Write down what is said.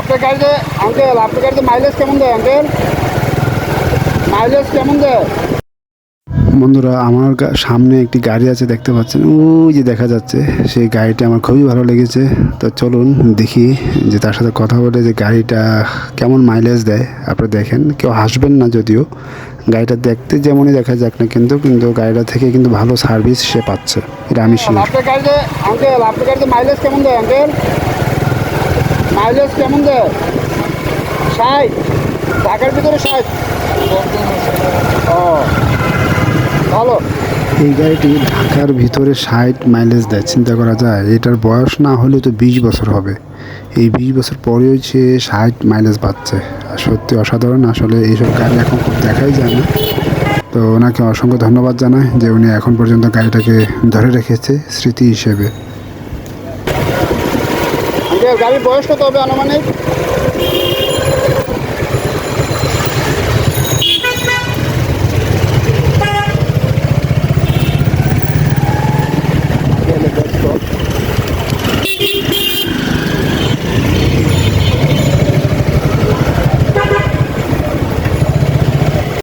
আপনার গাড়িতে আঙ্কেল আপনার গাড়িতে মাইলেজ কেমন দেয় আঙ্কেল মাইলেজ কেমন দেয়? বন্ধুরা আমার সামনে একটি গাড়ি আছে দেখতে পাচ্ছেন? ওই যে দেখা যাচ্ছে সেই গাড়িটা আমার খুবই ভালো লেগেছে। তো চলুন দেখি যে তার সাথে কথা বলে যে গাড়িটা কেমন মাইলেজ দেয়। আপনারা দেখেন কেউ হাসবেন না যদিও। গাড়িটা দেখতে যেমনই দেখা যাক না কিন্তু কিন্তু গাড়িটা থেকে কিন্তু ভালো সার্ভিস সে পাচ্ছে। এটা আমি শিওর আপনার গাড়িতে আঙ্কেল আপনার গাড়িতে মাইলেজ কেমন দেয় আঙ্কেল মাইলেজ কেমন দেয়? ষাট। ঢাকার ভিতরে ষাট। ও, ভালো। এই গাড়িটি ঢাকার ভিতরে ষাট মাইলেজ দেয়, চিন্তা করা যায়। এটার বয়স না হলে তো বিশ বছর হবে। এই বিশ বছর পরেও সে ষাট মাইলেজ পাচ্ছে সত্যি অসাধারণ। আসলে এইসব গাড়ি এখন খুব দেখাই যায় না। তো ওনাকে অসংখ্য ধন্যবাদ জানাই যে উনি এখন পর্যন্ত গাড়িটাকে ধরে রেখেছে, স্মৃতি হিসেবে। গাড়ির বয়স কত হবে আনুমানিক